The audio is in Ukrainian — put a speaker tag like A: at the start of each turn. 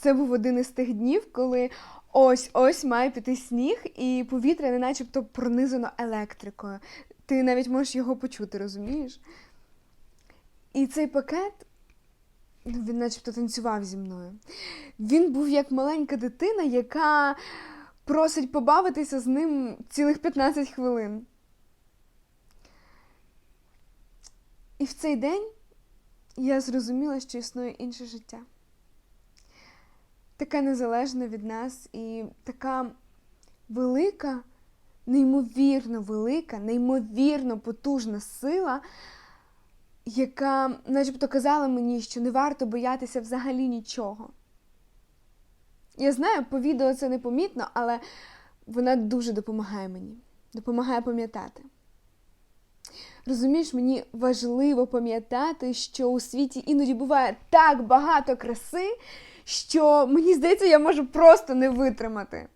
A: Це був один із тих днів, коли ось ось має піти сніг, і повітря не начебто пронизано електрикою. Ти навіть можеш його почути, розумієш? І цей пакет, ну, він начебто танцював зі мною. Він був як маленька дитина, яка просить побавитися з ним цілих 15 хвилин. І в цей день я зрозуміла, що існує інше життя. Таке незалежне від нас і така велика, неймовірно велика, неймовірно потужна сила, яка начебто казала мені, що не варто боятися взагалі нічого. Я знаю, по відео це непомітно, але вона дуже допомагає мені, допомагає пам'ятати. Розумієш, мені важливо пам'ятати, що у світі іноді буває так багато краси, що мені здається, я можу просто не витримати.